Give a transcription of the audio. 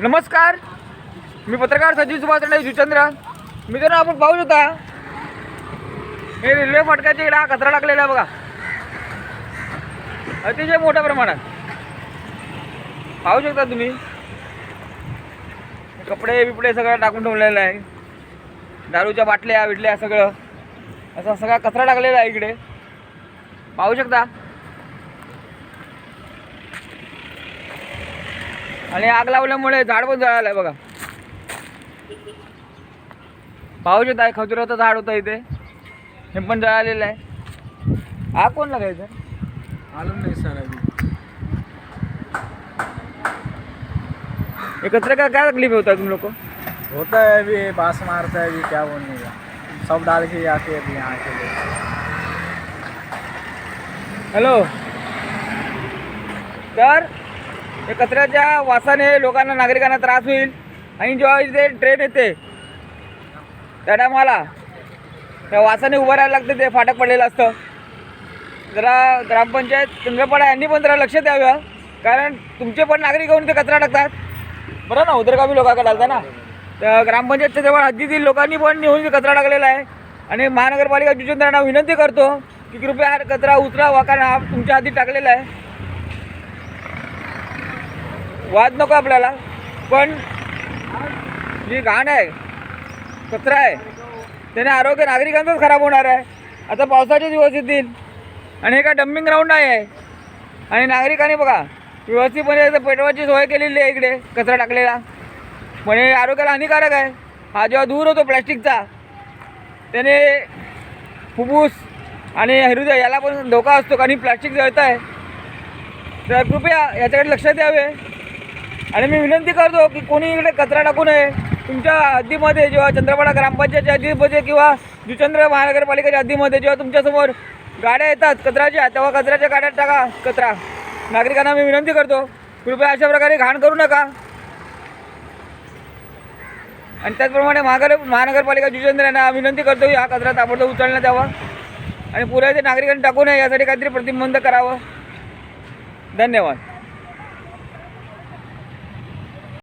नमस्कार. मी पत्रकार सजीव सुभाष जुचंद्र मी तर आपण पाहू शकता हे रेल्वे फाटकाच्या इकडे हा कचरा टाकलेला आहे बघा. अतिशय मोठ्या प्रमाणात. पाहू शकता तुम्ही. कपडे बिपडे सगळं टाकून ठेवलेलं आहे. दारूच्या बाटल्या बिटल्या सगळं. असा सगळा कचरा टाकलेला आहे इकडे. पाहू शकता. आणि आग लावल्यामुळे झाड पण जळालं आहे बघा. पाहू शकता हे खजुराचं झाड होतं इथे. हे पण जळालेलं आहे. आग कोण लागायचं? मालूम नहीं सर हे कचरे का क्या तकलीफ होता तुम लोग को होता है अभी बास मारता है अभी क्या बोलने का सब डाल के हैं अभी यहाँ के लोग हॅलो. तर हे कचऱ्याच्या वासाने लोकांना नागरिकांना त्रास होईल. आणि जेव्हा इथे ट्रेन येते त्या टायमाला त्या वासाने उभं राहायला लागतं ते फाटक पडलेलं असतं. जरा ग्रामपंचायत चंद्रपाडा यांनी पण जरा लक्ष द्यावं कारण तुमचे पण नागरिक होऊन ते कचरा टाकतात. बरं ना उदरगामी लोकांकडे चालतं ना. तर ग्रामपंचायतच्या जवळ हद्दीतील लोकांनी पण येऊन ते कचरा टाकलेला आहे. आणि महानगरपालिका जुचंद्रांना विनंती करतो की कृपया हा कचरा उचलावा कारण हा तुमच्या हाती टाकलेला आहे. वाद नको आपल्याला पण जी घाण आहे कचरा आहे त्याने आरोग्य नागरिकांचंच खराब होणार आहे. आता पावसाचे दिवस येतील आणि हे काय डम्पिंग ग्राउंड नाही आहे. आणि नागरिकांनी बघा व्यवस्थितपणे इथं पेटवायची सोय केलेली आहे इकडे कचरा टाकलेला. म्हणजे आरोग्याला हानिकारक आहे. हा जेव्हा दूर होतो प्लॅस्टिकचा त्याने फुफ्फूस आणि हृदय याला पण धोका असतो कारण प्लॅस्टिक जळत आहे तर कृपया याच्याकडे लक्ष द्यावे. आणि मी विनंती करतो की कोणी इकडे कचरा टाकू नये. तुमच्या हद्दीमध्ये जेव्हा चंद्रपाडा ग्रामपंचायतच्या हद्दीमध्ये किंवा जुचंद्र महानगरपालिकेच्या हद्दीमध्ये जेव्हा तुमच्यासमोर गाड्या येतात कचऱ्याच्या तेव्हा कचऱ्याच्या गाड्यात टाका कचरा. नागरिकांना मी विनंती करतो कृपया अशा प्रकारे घाण करू नका. आणि त्याचप्रमाणे महानगर महानगरपालिका जुचंद्र यांना विनंती करतो की हा कचरा ताबडतोब उचलण्यात यावा. आणि पुऱ्या ते नागरिकांनी टाकू नये यासाठी काहीतरी प्रतिबंध करावं. धन्यवाद.